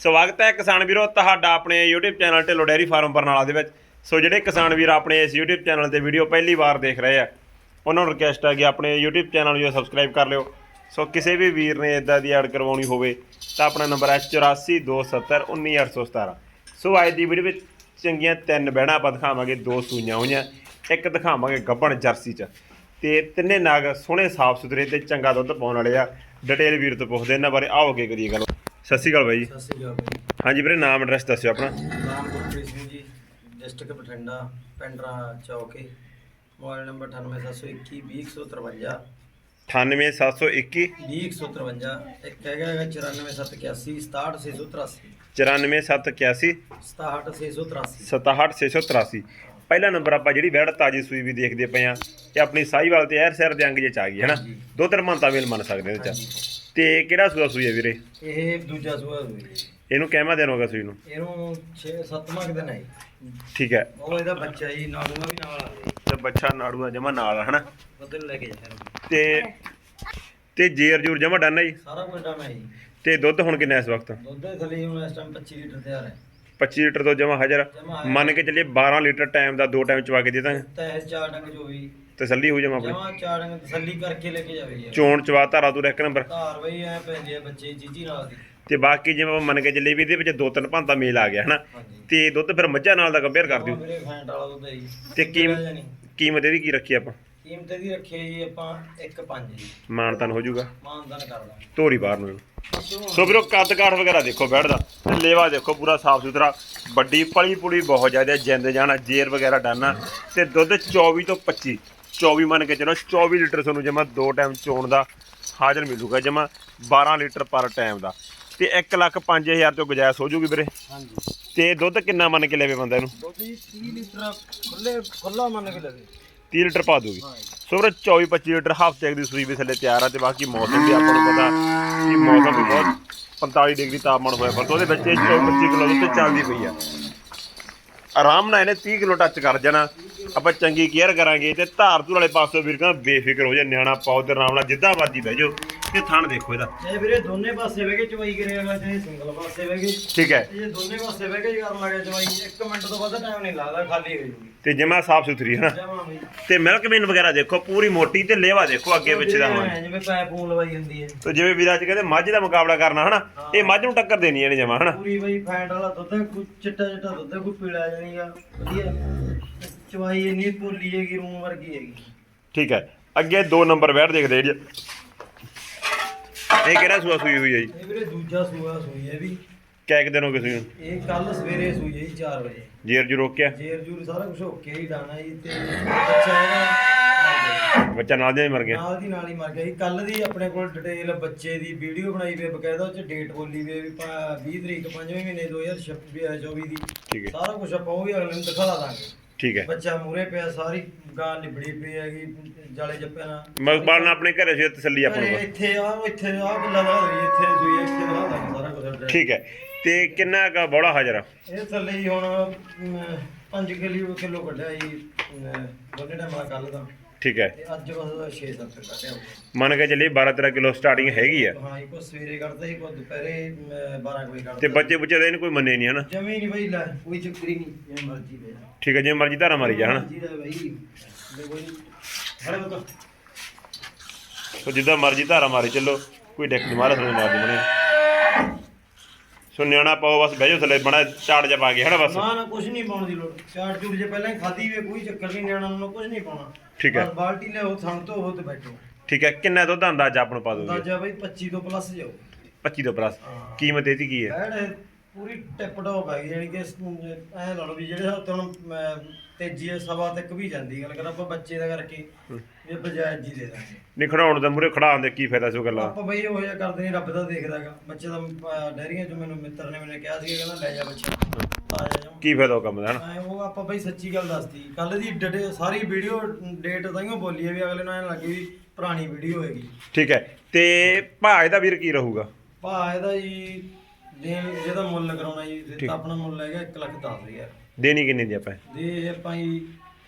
ਸਵਾਗਤ ਹੈ ਕਿਸਾਨ ਵੀਰੋ ਤੁਹਾਡਾ ਆਪਣੇ YouTube channel Dhillon dairy farm Barnala ਦੇ ਵਿੱਚ। ਸੋ ਜਿਹੜੇ ਕਿਸਾਨ ਵੀਰ ਆਪਣੇ ਇਸ YouTube ਚੈਨਲ ਤੇ ਵੀਡੀਓ ਪਹਿਲੀ ਵਾਰ ਦੇਖ ਰਹੇ ਆ, ਉਹਨਾਂ ਨੂੰ ਰਿਕਵੈਸਟ ਹੈ ਕਿ ਆਪਣੇ YouTube ਚੈਨਲ ਨੂੰ ਸਬਸਕ੍ਰਾਈਬ ਕਰ ਲਿਓ। ਸੋ ਕਿਸੇ ਵੀ ਵੀਰ ਨੇ ਇਦਾਂ ਦੀ ਐਡ ਕਰਵਾਉਣੀ ਹੋਵੇ ਤਾਂ ਆਪਣਾ ਨੰਬਰ ਹੈ 8427191817 ਸੋ ਅੱਜ ਦੀ ਵੀਡੀਓ ਵਿੱਚ ਚੰਗੀਆਂ ਤਿੰਨ ਬਹਿਣਾ ਆਪਾਂ ਦਿਖਾਵਾਂਗੇ, ਦੋ ਸੂਈਆਂ ਹੋਈਆਂ, ਇੱਕ ਦਿਖਾਵਾਂਗੇ ਗੱਬਣ ਜਰਸੀ ਚ। ਤੇ ਤਿੰਨੇ ਨਾਗ ਸੋਹਣੇ ਸਾਫ਼ ਸੁਥਰੇ ਤੇ ਚੰਗਾ ਦੁੱਧ ਪਾਉਣ ਵਾਲੇ ਆ। ਡਿਟੇਲ ਵੀਰ ਤੋਂ ਪੁੱਛਦੇ ਇਹਨਾਂ ਬਾਰੇ ਆਓ ਅੱਗੇ ਕਰੀਏ ਗੱਲ ਸਤਿ ਸ਼੍ਰੀ ਅਕਾਲ ਬਾਈ ਜੀ। ਸਤਿ ਸ਼੍ਰੀ ਅਕਾਲ ਬਾਈ ਹਾਂਜੀ ਵੀਰੇ ਨਾਮ ਐਡਰੈਸ ਦੱਸਿਓ ਆਪਣਾ। ਨਾਮ Gurpreet Singh ji district Bathinda Pindra Chauke. Mobile number 9871120153 98721 20153 ਇੱਕ ਹੈਗਾ ਹੈਗਾ 94781 67683 94781 67683 67683 ਪਹਿਲਾ ਨੰਬਰ ਆਪਾਂ ਜਿਹੜੀ ਵੈੜ ਤਾਜੀ ਸੂਈ ਵੀ ਦੇਖਦੇ ਪਏ ਆ ਇਹ ਆਪਣੀ ਸਾਈਵਾਲ ਤੇ ਐਰ ਸੈਰ ਦੇ ਅੰਗ ਜੇ ਚ ਆ ਗਈ ਹੈ ਨਾ। ਦੋ ਤਿੰਨ ਮੰਤਾ ਵੇਲ ਮੰਨ ਸਕਦੇ ਇਹਦੇ ਚ। ਤੇ ਕਿਹੜਾ ਸੂਆ ਸੂਈ ਹੈ ਵੀਰੇ? ਇਹ ਦੂਜਾ ਸੂਆ ਹੋਈ ਇਹਨੂੰ ਕਹਿਮਾ ਦੇਣ ਹੋਗਾ ਸੂਈ ਨੂੰ? ਇਹਨੂੰ 6 7ਵਾਂ ਦਿਨ ਹੈ ਜੀ। ਠੀਕ ਹੈ। ਉਹ ਇਹਦਾ ਬੱਚਾ ਜੀ ਨਾਲੂਆ ਵੀ ਨਾਲ ਆ ਗਿਆ ਤੇ ਬੱਚਾ ਨਾੜੂਆ ਜਮਾ ਨਾਲ ਆ, ਹਨਾ? ਨੂੰ ਲੈ ਕੇ ਜਾ ਤੇ ਤੇ ਜੇਰ ਜੂਰ ਜਮਾ ਡਨ ਹੈ ਜੀ? ਸਾਰਾ ਕੁਝ ਹੈ ਜੀ। ਤੇ ਦੁੱਧ ਹੁਣ ਕਿੰਨਾ ਇਸ ਵਕਤ? ਦੁੱਧ ਦੇ ਥੱਲੇ ਹੁਣ ਇਸ ਟਾਈਮ 25 ਲੀਟਰ ਤਿਆਰ ਹੈ। 25 ਲੀਟਰ ਤੋਂ ਜਮਾ ਹਾਜ਼ਰ ਜਮਾ ਮੰਨ ਕੇ ਚੱਲੀਏ 12 ਲੀਟਰ ਟਾਈਮ ਦਾ ਦੋ ਟਾਈਮ ਚਵਾ ਕੇ ਦੇ ਦਾਂਗੇ ਤੈ ਚਾਰ ਡੰਗ ਜੋ ਵੀ। ਤਸੱਲੀ ਹੋ ਜਾਵਾਂ ਆਪਣੀ। ਜਮਾ ਚਾਰ ਡੰਗ ਤਸੱਲੀ ਕਰਕੇ ਲੈ ਕੇ ਜਾਵੇ ਜੀ ਚੋਣ ਚਵਾ ਧਾਰਾ ਤੂੰ ਇੱਕ ਨੰਬਰ। ਧਾਰ ਬਈ ਐ ਪੈਂਦੇ ਆ ਬੱਚੇ ਜੀਜੀ ਨਾਲ ਦੀ। ਤੇ ਬਾਕੀ ਜਿਵੇਂ ਆਪਾਂ ਮੰਨ ਕੇ ਚੱਲੇ ਵੀ ਇਹਦੇ ਵਿੱਚ ਦੋ ਤਿੰਨ ਭਾਂਤਾ ਮੇਲ ਆ ਗਿਆ ਹਨਾ? ਹਾਂਜੀ। ਤੇ ਦੁੱਧ ਫਿਰ ਮੱਝਾਂ ਨਾਲ ਦਾ ਕੰਪੇਅਰ ਕਰ ਦਿਓ। ਮੇਰੇ ਫੈਂਟ ਵਾਲਾ ਦੁੱਧ ਹੈ ਜੀ। ਤੇ ਕੀਮ-। ਕੀਮਤ ਇਹਦੀ ਕੀ ਰੱਖੀ ਆਪਾਂ? ਕੀਮਤ ਇਹਦੀ ਰੱਖੀ ਹੈ ਜੀ ਆਪਾਂ 1.5 ਜੀ। ਮਾਨਤਨ ਹੋ ਜਾਊਗਾ। ਮਾਨਦਾਨ ਕਰ ਦਾਂਗੇ। ਧੋਰੀ ਬਾਹਰ ਨੂੰ। ਸੋ ਵੀਰੋ ਕੱਦ ਕਾਠ ਵਗੈਰਾ ਦੇਖੋ ਬੈਠਦਾ। ਤੇ ਲੇਵਾ ਦੇਖੋ ਪੂਰਾ ਸਾਫ਼ ਸੁਥਰਾ। ਵੱਡੀ ਪਲੀ ਪੁਲੀ ਬਹੁਤ ਜ਼ਿਆਦਾ ਜਿੰਦ ਜਾਣਾ ਜੇਰ ਵਗੈਰਾ ਡਾਨਾ ਤੇ ਦੁੱਧ 24 ਤੋਂ 25 24 ਮੰਨ ਕੇ ਚਲੋ 24 ਲੀਟਰ ਤੁਹਾਨੂੰ ਜਮਾ ਦੋ ਟਾਈਮ ਚੋਣ ਦਾ ਹਾਜ਼ਰ ਮਿਲੂਗਾ ਜਮਾ 12 ਲੀਟਰ ਪਰ ਟਾਈਮ ਦਾ। ਤੇ 1 ਲੱਖ 5000 ਤੋਂ ਗੁਜਾਇਸ਼ ਹੋ ਜੂਗੀ ਵੀਰੇ। ਹਾਂਜੀ। ਤੇ ਦੁੱਧ ਕਿੰਨਾ ਮੰਨ ਕੇ ਲੈਵੇ ਬੰਦਾ ਇਹਨੂੰ? ਦੁੱਧ ਜੀ 30 ਲੀਟਰ ਖੁੱਲੇ ਖੁੱਲਾ ਮੰਨ ਕੇ ਲਵੇ। 30 ਲੀਟਰ ਪਾ ਦੂਗੀ। ਹਾਂ ਜੀ ਸੋ ਵੀਰੇ 24 25 ਲੀਟਰ ਹਫ਼ਤੇ ਦੀ ਸੂਈ ਵੀ ਥੱਲੇ ਤਿਆਰ ਆ ਤੇ ਬਾਕੀ ਮੌਸਮ ਵੀ ਆਪਾਂ ਨੂੰ ਪਤਾ ਕਿ ਮੌਸਮ ਵੀ ਬਹੁਤ 45 ਡਿਗਰੀ ਤਾਪਮਾਨ ਹੋਇਆ ਪਰ ਉਹਦੇ ਵਿੱਚ 24 25 ਕਿਲੋ ਦੁੱਧ ਚੱਲਦੀ ਪਈ ਆ। ਆਰਾਮ ਨਾਲ ਇਹਨੇ 30 ਕਿਲੋ ਟੱਚ ਕਰ ਜਾਣਾ। ਆਪਾਂ ਚੰਗੀ ਕੇਅਰ ਕਰਾਂਗੇ ਤੇ ਧਾਰ ਧੂਰ ਵਾਲੇ ਪਾਸੋਂ ਵੀਰ ਕਹਿੰਦਾ ਬੇਫਿਕਰ ਹੋ ਜਾ, ਨਿਆਣਾ ਪਾਓ ਤੇ ਆਰਾਮ ਨਾਲ ਜਿੱਦਾਂ ਮਰਜ਼ੀ ਬਹਿ ਜਾਓ। ਤੇ ਥਣ ਦੇਖੋ ਇਹਦਾ। ਚਾਹੇ ਵੀਰੇ ਦੋਨੇ ਪਾਸੇ ਬਹਿ ਕੇ ਚਵਾਈ ਕਰੇਗਾ ਚਾਹੇ ਸਿੰਗਲ ਪਾਸੇ ਬਹਿ ਕੇ। ਠੀਕ ਹੈ। ਜੇ ਦੋਨੇ ਪਾਸੇ ਬਹਿ ਕੇ ਕਰਨ ਲੱਗੇ ਚਵਾਈ। 1 ਮਿੰਟ ਤੋਂ ਵੱਧ ਟਾਈਮ ਨਹੀਂ ਲੱਗਦਾ ਖਾਲੀ ਹੋ ਜੂਗੀ ਤੇ ਜਮਾ ਸਾਫ਼ ਸੁਥਰੀ ਹੈ ਨਾ। ਜਮਾ ਬਈ। ਤੇ ਮਿਲਕ ਮੇਨ ਵਗੈਰਾ ਦੇਖੋ ਪੂਰੀ ਮੋਟੀ ਤੇ ਲੇਵਾ ਦੇਖੋ ਅੱਗੇ ਪਿੱਛੇ ਦਾ ਹੋਣਾ। ਜਿਵੇਂ ਪੈਪ ਪੂਣ ਲਵਾਈ ਹੁੰਦੀ ਹੈ। ਤੇ ਜਿਵੇਂ ਵੀਰਾਂ ਚ ਕਹਿੰਦੇ ਮੱਝ ਦਾ ਮੁਕਾਬਲਾ ਕਰਨਾ ਹਨਾ ਇਹ ਮੱਝ ਨੂੰ ਟੱਕਰ ਦੇਣੀ ਇਹਨੇ ਜਮਾ ਹਨਾ। ਪੂਰੀ ਬਈ ਫੈਂਟ ਵਾਲਾ ਦੁੱਧ ਹੈ, ਕੋਈ ਚਿੱਟਾ ਚਿੱਟਾ ਦੁੱਧ ਹੈ, ਕੋਈ ਪੀਲਾ ਜਿਹਾ ਨਹੀਂਗਾ ਵਧੀਆ। ਚਵਾਈ ਇੰਨੀ ਪੋਲੀ ਹੈਗੀ ਰੂਮ ਵਰਗੀ ਹੈਗੀ। ਠੀਕ ਹੈ। ਅੱਗੇ ਦੋ ਨੰਬਰ ਬੈਠ ਦੇਖਦੇ ਜੀ। ਇਹ ਕਿਹੜਾ ਸੂਆ ਸੂਈ ਹੋਈ ਹੈ ਜੀ? ਇਹ ਵੀਰੇ ਦੂਜਾ ਸੂਆ ਸੂਈ ਹੈ ਵੀ। ਕਿਆ ਇੱਕ ਦਿਨ ਹੋ ਗਏ ਸੂਈ ਨੂੰ? ਇਹ ਕੱਲ ਸਵੇਰੇ ਸੂਈ ਹੈ ਜੀ 4 ਵਜੇ। ਜੇਰ ਜੂ ਰੋਕਿਆ? ਜੇਰ ਜੂਰ ਸਾਰਾ ਕੁਝ ਓਕੇ ਹੀ ਡਾਣਾ ਜੀ ਤੇ ਬੱਚਾ ਹੈਗਾ ਬੱਚਾ ਨਾਲ ਦੇ ਮਰ ਗਿਆ? ਨਾਲ ਦੀ ਨਾਲ ਹੀ ਮਰ ਗਿਆ ਜੀ। ਕੱਲ ਦੀ ਆਪਣੇ ਕੋਲ ਡਿਟੇਲ ਬੱਚੇ ਦੀ ਵੀਡੀਓ ਬਣਾਈ ਵੀ ਹੈ, ਬਕਾਇਦਾ ਉਹ ਚ ਡੇਟ ਬੋਲੀ ਵੀ ਹੈ ਵੀ ਪਾ- 20 ਤਰੀਕ 5ਵੇਂ ਮਹੀਨੇ 2024 ਦੀ। ਠੀਕ ਹੈ। ਸਾਰਾ ਕੁਝ ਆਪਾਂ ਉਹ ਵੀ ਅਗਲੇ ਨੂੰ ਦਿਖਾ ਦਾਂਗੇ। ਠੀਕ ਹੈ। ਬੱਚਾ ਮੂਰੇ ਪਿਆ ਸਾਰੀ ਗਾਂ ਲਿਬੜੀ ਪਈ ਹੈਗੀ ਜਾਲੇ ਜੱਪਿਆਂ ਨਾਲ। ਮਕਬਲ ਨਾਲ ਆਪਣੇ ਘਰੇ ਸੀ ਤਸੱਲੀ ਆਪਾਂ ਨੂੰ ਇੱਥੇ ਆ ਇੱਥੇ ਆ ਗੱਲਾਂ ਦਾ ਹੋਈ ਇੱਥੇ ਸੂਈ ਇੱਥੇ ਦਾ ਦਾਂਗੇ ਸਾਰਾ ਕੁਝ ਠੀਕ ਹੈ। ਤੇ ਕਿੰਨਾ ਕਾ ਬੋੜਾ ਹਾਜ਼ਰ ਆ? ਇਹ ਥੱਲੇ ਹੀ ਹੁਣ 5 ਕਿਲੋ ਕਿਲੋ ਕੱਢਿਆ ਜੀ ਦੋਨੇ ਟਾਈਮਾਂ ਕੱਲ ਦਾ। ਠੀਕ ਹੈ। ਤੇ ਅੱਜ ਬਸ 6-7 ਕੱਢਿਆ ਹੋਊਗਾ। ਮੰਨ ਕੇ ਚੱਲੀ 12 13 ਕਿਲੋ ਸਟਾਰਟਿੰਗ ਹੈਗੀ ਆ। ਹਾਂ ਇੱਕੋ ਸਵੇਰੇ ਕੱਢਦਾ ਸੀ ਕੋ ਦੁਪਹਿਰੇ ਅਮ, 12 ਵਜੇ ਕੱਢਦਾ। ਤੇ ਬੱਚੇ ਬੁੱਚੇ ਦਾ ਇਹਨੂੰ ਕੋਈ ਮੰਨੇ ਨਹੀਂ ਹਨਾ। ਜਮੀ ਨਹੀਂ ਬਈ ਲੈ ਕੋਈ ਚੱਕਰ ਹੀ ਨਹੀਂ ਜਿਵੇਂ ਮਰਜ਼ੀ ਦੇ ਠੀਕ ਹੈ ਜਿਵੇਂ ਮਰਜ਼ੀ ਧਾਰਾ ਮਾਰੀ ਜਾ ਹਨਾ। ਮਰਜ਼ੀ ਦਾ ਬਈ। ਦੇ ਕੋਈ ਹਰੇ ਬਤਾ ਸੋ ਜਿੱਦਾਂ ਮਰਜ਼ੀ ਧਾਰਾ ਮਾਰੀ ਚੱਲੋ ਕੋਈ ਡੈਕ ਨਹੀਂ ਮਾਰਾ ਤੁਹਾਨੂੰ ਮਾਰ ਬਣੇ। ਸੋ ਨਿਆਣਾ ਪਾਓ ਬਸ ਬਹਿ ਜਾਓ ਥੱਲੇ ਬਣਾ ਚਾੜ ਜਾ ਪਾ ਕੇ ਹਨਾ ਬਸ? ਨਾ ਨਾ ਕੁਝ ਨਹੀਂ ਪਾਉਣ ਦੀ ਲੋੜ। ਚਾਰ ਚੂਰ ਜੇ ਪਹਿਲਾਂ ਹੀ ਖਾਦੀ ਵੇ ਕੋਈ ਚੱਕਰ ਨਹੀਂ ਨਿਆਣਾ ਨੂੰ ਕੁਝ ਨਹੀਂ ਪਾਉਣਾ। ਠੀਕ ਹੈ। ਬਸ ਬਾਲਟੀ ਲਿਆਓ ਥਣ ਤੋਂ ਉਹ ਤੇ ਬੈਠੋ। ਠੀਕ ਹੈ ਕਿੰਨਾ ਦੁੱਧ ਦਾ ਅੰਦਾਜ਼ਾ ਆਪਾਂ ਨੂੰ ਪਾ ਦੋਗੇ ਅੰਦਾਜ਼ਾ ਬਈ 25 ਤੋਂ ਪਲੱਸ ਜਾਓ 25 ਤੋਂ ਪਲੱਸ। ਕੀਮਤ ਇਹਦੀ ਕੀ ਹੈ? ਐਡ ਪੂਰੀ ਟਿਪ ਟੌਪ ਹੈਗੀ ਜਿਹੜੀ ਕਿ ਐ ਲਾ ਲਓ ਵੀ ਜਿਹੜੇ ਹੁਣ ਤੇਜ਼ੀ ਸਵਾ ਤੱਕ ਵੀ ਜਾਂਦੀ ਗੱਲ ਕਰ ਆਪਾਂ ਬੱਚੇ ਦਾ ਕਰਕੇ ਵੀ ਬਜਾਜ ਜੀ ਦੇ ਦਾਂਗੇ। ਨਹੀਂ ਖੜਾਉਣ ਦਾ ਮੂਰੇ ਖੜਾ ਹੁੰਦੇ ਕੀ ਫਾਇਦਾ ਸੋ ਗੱਲਾਂ? ਆਪਾਂ ਬਈ ਉਹ ਜਿਹਾ ਕਰਦੇ ਨਹੀਂ ਰੱਬ ਦਾ ਦੇਖਦਾਗਾ ਬੱਚੇ ਦਾ ਅਹ, ਡੈਰੀਆਂ ਚ ਮੈਨੂੰ ਮਿੱਤਰ ਨੇ ਮੈਨੂੰ ਕਿਹਾ ਸੀ ਕਹਿੰਦਾ ਲੈ ਜਾ ਬੱਚਾ ਆ ਜਾ ਜਾ। ਕੀ ਫਾਇਦਾ ਉਹ ਕੰਮ ਦਾ ਹਨਾ? ਐਂ ਉਹ ਆਪਾਂ ਬਈ ਸੱਚੀ ਗੱਲ ਦੱਸਦੀ ਕੱਲ ਦੀ ਡੇਟ ਸਾਰੀ ਵੀਡੀਓ ਡੇਟ ਤਾਈਓ ਬੋਲੀ ਹੈ ਵੀ ਅਗਲੇ ਨੂੰ ਐਂ ਲੱਗੇ ਵੀ ਪੁਰਾਣੀ ਵੀਡੀਓ ਹੈਗੀ ਠੀਕ ਹੈ ਤੇ ਭਾਅ ਇਹਦਾ ਵੀਰ ਕੀ ਰਹੂਗਾ? ਭਾ ਇਹਦਾ ਜੀ ਦੇਣ ਜਿਹਦਾ ਮੁੱਲ ਕਰਾਉਣਾ ਜੀ ਤੇ ਤਾਂ ਆਪਣਾ ਮੁੱਲ ਹੈਗਾ 1 ਲੱਖ 10 ਹਜ਼ਾਰ। ਦੇਣੀ ਕਿੰਨੀ ਦੀ ਆਪਾਂ? ਦੇ ਆਪਾਂ ਜੀ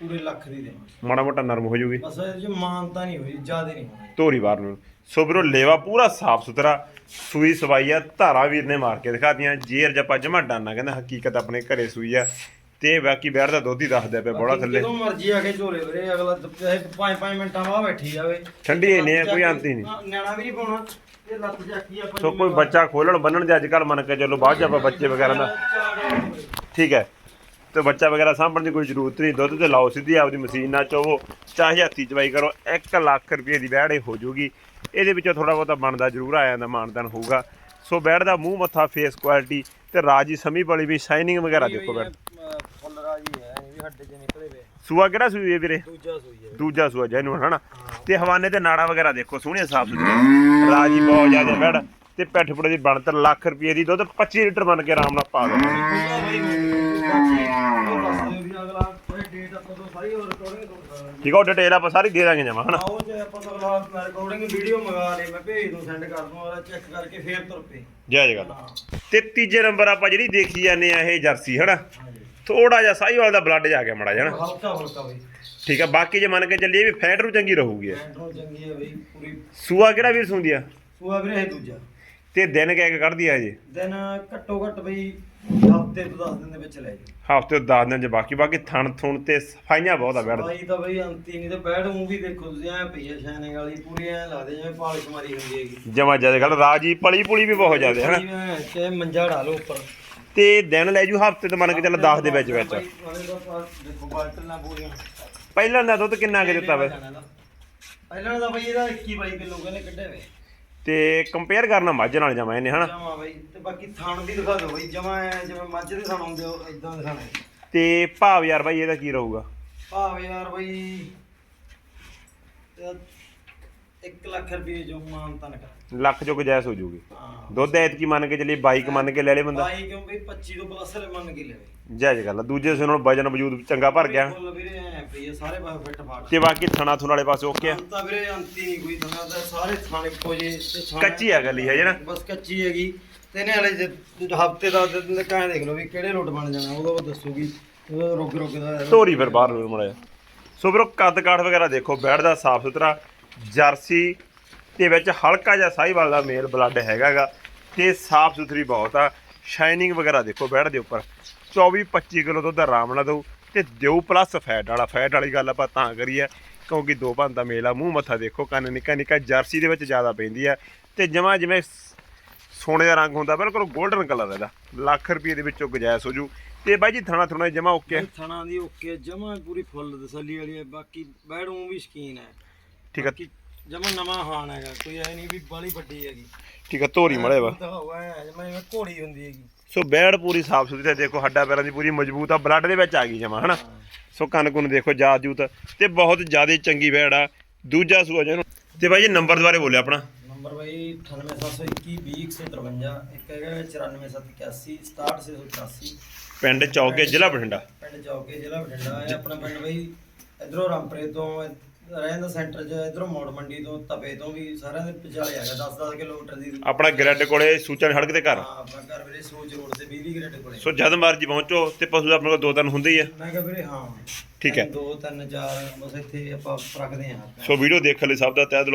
ਪੂਰੇ ਲੱਖ ਦੀ ਦੇਵਾਂਗੇ। ਮਾੜਾ ਮੋਟਾ ਨਰਮ ਹੋ ਜੂਗੀ। ਬਸ ਇਹ ਚ ਮਾਨਤਾ ਨਹੀਂ ਹੋਈ ਜ਼ਿਆਦਾ ਨਹੀਂ ਹੋਣੀ। ਧੋਰੀ ਬਾਹਰ ਨੂੰ। ਸੋ ਵੀਰੋ ਲੇਵਾ ਪੂਰਾ ਸਾਫ਼ ਸੁਥਰਾ ਸੂਈ ਸਵਾਈ ਆ ਧਾਰਾ ਵੀਰ ਨੇ ਮਾਰ ਕੇ ਦਿਖਾਤੀਆਂ। ਜੇਰ ਜਪਾ ਜਮਾ ਡਾਨਾ ਕਹਿੰਦਾ ਹਕੀਕਤ ਆਪਣੇ ਘਰੇ ਸੂਈ ਆ। ਤੇ ਬਾਕੀ ਬੈੜ ਦਾ ਦੁੱਧ ਹੀ ਦੱਸਦਾ ਪਿਆ ਬੋਲਾ ਥੱਲੇ। ਜਦੋਂ ਮਰਜ਼ੀ ਆ ਕੇ ਝੋਲੇ ਵੀਰੇ ਅਗਲਾ 5-5 ਮਿੰਟਾਂ ਬਾਅਦ ਬੈਠੀ ਜਾਵੇ। ਠੰਡੀ ਇੰਨੀ ਆ ਕੋਈ ਅੰਤ ਹੀ ਨਹੀਂ। ਨਿਆਣਾ ਵੀ ਨਹੀਂ ਪਾਉਣਾ ਇਹ ਲੱਤ ਚੱਕੀ ਆਪਾਂ ਸੋ ਕੋਈ ਬੱਚਾ ਖੋਲਣ ਬੰਨਣ ਦੇ ਅੱਜ ਕੱਲ ਮੰਨ ਕੇ ਚੱਲੋ ਬਾਅਦ ਚ ਆਪਾਂ ਬੱਚੇ ਵਗੈਰਾ ਦਾ ਠੀਕ ਹੈ। ਤੇ ਬੱਚਾ ਵਗੈਰਾ ਸਾਂਭਣ ਦੀ ਕੋਈ ਜ਼ਰੂਰਤ ਨਹੀਂ ਦੁੱਧ ਤੇ ਲਾਓ ਸਿੱਧੀ ਆਪਦੀ ਮਸ਼ੀਨ ਨਾਲ ਚੋਵੋ ਚਾਹੇ ਹੱਥੀ ਚਵਾਈ ਕਰੋ 1 ਲੱਖ ਰੁਪਏ ਦੀ ਬੈੜ ਇਹ ਹੋ ਜੂਗੀ। ਇਹਦੇ ਵਿੱਚੋਂ ਥੋੜਾ ਬਹੁਤਾ ਬਣਦਾ ਜ਼ਰੂਰ ਆ ਜਾਂਦਾ ਮਾਨਦਾਨ ਹੋਊਗਾ। ਸੋ ਬੈੜ ਦਾ ਮੂੰਹ ਮੱਥਾ ਫੇਸ ਕੁਆਲਿਟੀ ਤੇ ਰਾਜੀ ਸਮੀ ਵਾਲੀ ਵੀ ਸ਼ਾਈਨਿੰਗ ਵਗੈਰਾ ਦੇਖੋ ਬੈੜ ਫੁੱਲ ਰਾਜੀ ਹੈ ਇਹ ਵੀ ਹੱਡੇ ਚ ਨਿਕਲੇ ਵੇ। ਸੂਆ ਕਿਹੜਾ ਸੂਈ ਹੈ ਵੀਰੇ? ਦੂਜਾ ਸੂਈ ਹੈ। ਦੂਜਾ ਸੂਆ ਜੈਨੂਨ ਹਨਾ? ਤੇ ਹਵਾਨੇ ਤੇ ਨਾੜਾ ਵਗੈਰਾ ਦੇਖੋ ਸੋਹਣੇ ਸਾਫ਼ ਸੁਥਰੇ ਰਾਜੀ ਬਹੁਤ ਜ਼ਿਆਦਾ ਬੈੜ ਤੇ ਪੈਠ ਪੁੜੇ ਦੀ ਬਣਤਰ ਲੱਖ ਰੁਪਏ ਦੀ ਦੁੱਧ 25 ਲੀਟਰ ਬਣ ਕੇ ਆਰਾਮ ਨਾਲ ਪਾ ਦੋ ਦੂਜਾ ਬਾਈ ਬਾਕੀ ਉਹ ਦੱਸ ਦਿਓ ਵੀ ਅਗਲਾ ਕੋਈ ਡੇਟ ਆਪਾਂ ਤੋਂ ਸਾਰੀ ਰਿਕਾਰਡਿੰਗ ਠੀਕ ਆ ਉਹ ਡਿਟੇਲ ਆਪਾਂ ਸਾਰੀ ਦੇ ਦਾਂਗੇ ਜਮਾ ਹਨਾ? ਆਓ ਜੇ ਆਪਾਂ ਅਗਲਾ ਮੈਂ ਰਿਕਾਰਡਿੰਗ ਵੀਡੀਓ ਮੰਗਾ ਲਈ ਮੈਂ ਭੇਜ ਦੂੰ ਸੈਂਡ ਕਰ ਦੂੰ ਅਗਲਾ ਚੈੱਕ ਕਰਕੇ ਫੇਰ ਤੁਰ ਪਏ ਜੈ ਜੈ ਗੱਲ। ਤੇ ਤੀਜੇ ਨੰਬਰ ਆਪਾਂ ਜਿਹੜੀ ਦੇਖੀ ਜਾਂਦੇ ਆ ਇਹ ਜਰਸੀ ਹਨਾ? ਥੋੜਾ ਜਿਹਾ ਸਾਈਵਾਲ ਦਾ ਬਲੱਡ ਜਾ ਕੇ ਮੜਾ ਜਾਣਾ ਹਲਕਾ ਹਲਕਾ ਬਈ। ਠੀਕ ਆ ਬਾਕੀ ਜੇ ਮੰਨ ਕੇ ਚੱਲੀਏ ਵੀ ਫੈਟ ਰੂ ਚੰਗੀ ਰਹੂਗੀ। ਐਂਡਰੋ ਚੰਗੀ ਹੈ ਬਈ ਪੂਰੀ ਸੂਆ ਕਿਹੜਾ ਵੀਰ ਸੁੰਦੀ ਆ? ਸੂਆ ਵੀਰੇ ਇਹ ਦੂਜਾ। ਤੇ ਦਿਨ ਕਹਿ ਕੇ ਕੱਢਦੀ ਆ ਜੀ? ਦਿਨ ਘੱਟੋ ਘੱਟ ਬਈ ਹਫ਼ਤੇ ਤੋਂ 10 ਦਿਨ ਦੇ ਵਿੱਚ ਲੈ ਜੀ ਹਫ਼ਤੇ 10 ਦਿਨ ਚ ਬਾਕੀ ਬਾਕੀ ਥਣ ਥੁਣ ਤੇ ਸਫਾਈਆਂ ਬਹੁਤ ਆ ਬੈਠ। ਬਾਈ ਤਾਂ ਬਈ ਅੰਤੀ ਨਹੀਂ ਤੇ ਬੈਡ ਮੂੰਹ ਵੀ ਦੇਖੋ ਤੁਸੀਂ ਐ ਪਈ ਆ ਸ਼ਾਇਨਿੰਗ ਵਾਲੀ ਪੂਰੀ ਐ ਲੱਗਦੇ ਜਿਵੇਂ ਪਾਲਿਸ਼ ਮਾਰੀ ਹੁੰਦੀ ਹੈਗੀ। ਜਮਾ ਜ਼ਿਆਦਾ ਗੱਲ ਰਾਜੀ ਪਲੀ ਪੁਲੀ ਵੀ ਬਹੁਤ ਜ਼ਿਆਦਾ ਹਨਾ? ਜਿਵੇਂ ਤੇ ਮੰਜਾ ਢਾਲੋ ਉੱਪਰ। ਤੇ ਦਿਨ ਲੈ ਜੂ ਹਫ਼ਤੇ ਤੇ ਮੰਨ ਕੇ ਚੱਲ 10 ਦੇ ਵਿੱਚ ਵਿੱਚ। ਤਾਂ ਦੇਖੋ ਪੂਰੀਆਂ। ਪਹਿਲਾਂ ਦਾ ਦੁੱਧ ਕਿੰਨਾ ਕੁ ਦਿੱਤਾ ਵੇ? ਪਹਿਲਾਂ ਦਾ ਬਈ ਇਹਦਾ 21 22 ਕਿਲੋ ਕਹਿੰਦੇ ਕੱਢੇ ਵੇ। ਤੇ ਕੰਪੇਅਰ ਕਰਨਾ ਮੱਝ ਨਾਲ ਜਮਾ ਇਹਨੇ ਹਨਾ? ਜਮਾ ਬਈ ਤੇ ਬਾਕੀ ਥਣ ਵੀ ਦਿਖਾ ਦਿਓ ਬਈ ਜਮਾ ਜਿਵੇਂ ਮੱਝ ਦੇ ਥਣ ਹੁੰਦੇ ਹੋ ਇਦਾਂ ਦੇ ਥਣ ਤੇ ਭਾਵ ਯਾਰ ਬਾਈ ਇਹਦਾ ਕੀ ਰਹੂਗਾ? ਭਾਵ ਯਾਰ ਬਈ 1 ਲੱਖ ਰੁਪਏ ਜੋ ਮਾਨ ਤਨ ਕਰ ਲੱਖ ਚੋਂ ਗੁਜਾਇਸ਼ ਹੋ ਜੂਗੀ। ਹਾਂ। ਦੁੱਧ ਐਤਕੀ ਮੰਨ ਕੇ ਚੱਲੀ ਬਾਈਕ ਮੰਨ ਕੇ ਲੈ ਲੇ ਬੰਦਾ। ਬਾਈ ਕਿਉਂ ਬਈ 25 ਤੋਂ ਪਲੱਸ ਮੰਨ ਕੇ ਲੈਵੇ ਜਾਇਜ਼ ਗੱਲ ਆ ਦੂਜੇ ਸੇ ਨਾਲ ਵਜਨ ਵਜੂਦ ਚੰਗਾ ਭਰ ਗਿਆ। ਫੁੱਲ ਵੀਰੇ ਐ ਪਈ ਆ, ਸਾਰੇ ਪਾਸੇ ਫਿੱਟ ਫਾਟ। ਤੇ ਬਾਕੀ ਥਣਾ ਥੁਣ ਵਾਲੇ ਪਾਸੇ ਓਕੇ ਆ। ਅੰਤ ਤਾਂ ਵੀਰੇ ਅੰਤੀ ਨਹੀਂ ਕੋਈ ਥਣਾ ਦਾ ਸਾਰੇ ਥਾਣੇ ਇੱਕੋ ਜੇ ਤੇ ਥਾਣੇ- ਕੱਚੀ ਆ ਗਲੀ ਹੈ ਜਿਹੜਾ ਬਸ ਕੱਚੀ ਹੈਗੀ। ਤੇ ਇਹਨੇ ਹਲੇ ਹਫ਼ਤੇ ਦਾ ਦਿਨ ਕਾਹ ਦੇਖ ਲਓ ਵੀ ਕਿਹੜੇ ਲੋਟ ਬਣ ਜਾਣਾ ਉਹਦਾ ਉਹ ਦੱਸੂਗੀ ਰੁਕ ਰੁਕ ਦਾ। ਧੋਰੀ ਫਿਰ ਬਾਹਰ ਨੂੰ ਮੜਿਆ ਸੋ ਵੀਰੋ ਕੱਦ ਕਾਠ ਵਗੈਰਾ ਦੇਖੋ ਬੈੜ ਦਾ ਸਾਫ਼ ਸੁਥਰਾ। ਜਰਸੀ ਦੇ ਵਿੱਚ ਹਲਕਾ ਜਿਹਾ ਸਾਹੀਵਾਲ ਦਾ ਮੇਲ ਬਲੱਡ ਹੈਗਾਗਾ ਤੇ ਸਾਫ਼ ਸੁਥਰੀ ਬਹੁਤ ਆ। ਸ਼ਾਈਨਿੰਗ ਵਗੈਰਾ ਦੇਖੋ ਬੈੜ ਦੇ ਉੱਪਰ। 24 25 ਕਿਲੋ ਦੁੱਧ ਆਰਾਮ ਨਾਲ ਦਊ ਤੇ ਦਿਓ ਪਲੱਸ ਫੈਟ ਵਾਲਾ। ਫੈਟ ਵਾਲੀ ਗੱਲ ਆਪਾਂ ਤਾਂ ਕਰੀਏ, ਕਿਉਂਕਿ ਦੋ ਭਾਂ ਦਾ ਮੇਲ ਆ, ਮੂੰਹ ਮੱਥਾ ਦੇਖੋ, ਕੰਨ ਨਿੱਕਾ ਨਿੱਕਾ, ਜਰਸੀ ਦੇ ਵਿੱਚ ਜ਼ਿਆਦਾ ਪੈਂਦੀ ਆ। ਤੇ ਜਮਾ ਜਿਵੇਂ ਸ- ਸੋਨੇ ਦਾ ਰੰਗ ਹੁੰਦਾ, ਬਿਲਕੁਲ 골ਡਨ ਕਲਰ ਇਹਦਾ। ਲੱਖ ਰੁਪਏ ਦੇ ਵਿੱਚੋਂ ਗੁਜਾਇਸ਼ ਹੋ ਜੂ। ਤੇ ਬਾਈ ਜੀ, ਥਣਾ ਥੁਣਾ ਜਮਾ ਓਕੇ ਥਣਾ ਦੀ ਓਕੇ ਜਮਾ ਪੂਰੀ ਫੁੱਲ ਤਸੱਲੀ ਵਾਲੀ ਹੈ ਬਾਕੀ ਬੈਡੂ ਵੀ ਸ਼ਕੀਨ ਹੈ। ਠੀਕ ਆ। ਜਮਾ ਨਵਾਂ ਹਾਨ ਹੈਗਾ ਕੋਈ ਐ ਨਹੀਂ ਵੀ ਬਾਲੀ ਵੱਡੀ ਹੈਗੀ। ਠੀਕ ਆ ਧੋਰੀ ਮੜੇ ਵਾ। ਤਾਂ ਹੋਇਆ ਜਮਾ ਜਿਵੇਂ ਘੋੜੀ ਹੁੰਦੀ ਹੈਗੀ। ਸੋ ਬੈੜ ਪੂਰੀ ਸਾਫ਼ ਸੁਥਰੀ ਤੇ ਦੇਖੋ ਹੱਡਾਂ ਪੈਰਾਂ ਦੀ ਪੂਰੀ ਮਜ਼ਬੂਤ ਆ ਬਲੱਡ ਦੇ ਵਿੱਚ ਆ ਗਈ ਜਮਾ ਹਨਾ? ਸੋ ਕੰਨ ਕੁੰਨ ਦੇਖੋ ਜਾਤ ਜੂਤ ਤੇ ਬਹੁਤ ਜ਼ਿਆਦਾ ਚੰਗੀ ਬੈੜ ਆ। ਦੂਜਾ ਸੂਆ ਜਿਹਨੂੰ ਤੇ ਬਾਈ ਜੀ ਨੰਬਰ ਦੁਬਾਰੇ ਬੋਲਿਆ ਆਪਣਾ। ਨੰਬਰ ਬਾਈ 98721 20153 ਇੱਕ ਹੈਗਾ 94781 67684 ਪਿੰਡ ਚੌਕੇ ਜ਼ਿਲ੍ਹਾ ਬਠਿੰਡਾ। ਪਿੰਡ ਚੌਕੇ ਜ਼ਿਲ੍ਹਾ ਬਠਿੰਡਾ ਹੈ ਆਪਣਾ ਪਿੰਡ ਬਈ ਇਧਰੋਂ ਰਾਮਪੁਰੇ ਤੋਂ ਰਹਿੰਦਾ ਸੈਂਟਰ 'ਚ ਇਧਰੋਂ ਮੋੜ ਮੰਡੀ ਤੋਂ ਤਪੇ ਤੋਂ ਵੀ ਸਾਰਿਆਂ ਦੇ ਵਿਚਾਲੇ ਹੈਗਾ 10-10 ਕਿਲੋਮੀਟਰ ਦੀ ਆਪਣਾ ਗ੍ਰੈਡ ਕੋਲੇ ਸੂਚਨ ਸੜਕ ਤੇ ਘਰ? ਹਾਂ, ਆਪਣਾ ਘਰ ਵੀਰੇ ਸੋਚ ਰੋਡ ਤੇ 20 ਗ੍ਰੇਡ ਕੋਲੇ। ਸੋ ਜਦ ਮਰਜ਼ੀ ਪਹੁੰਚੋ ਤੇ ਪਸ਼ੂ ਆਪਣੇ ਕੋਲ ਦੋ ਤਿੰਨ ਹੁੰਦੇ ਹੀ ਆ। ਮੈਂ ਕਿਹਾ ਵੀਰੇ ਹਾਂ। ਠੀਕ ਹੈ। ਦੋ ਤਿੰਨ ਚਾਰ ਬਸ ਇੱਥੇ ਆਪਾਂ ਰੱਖਦੇ ਹਾਂ। ਸੋ ਵੀਡੀਓ ਦੇਖਣ ਲਈ ਸਭ ਦਾ ਤਹਿ ਦਿਲੋਂ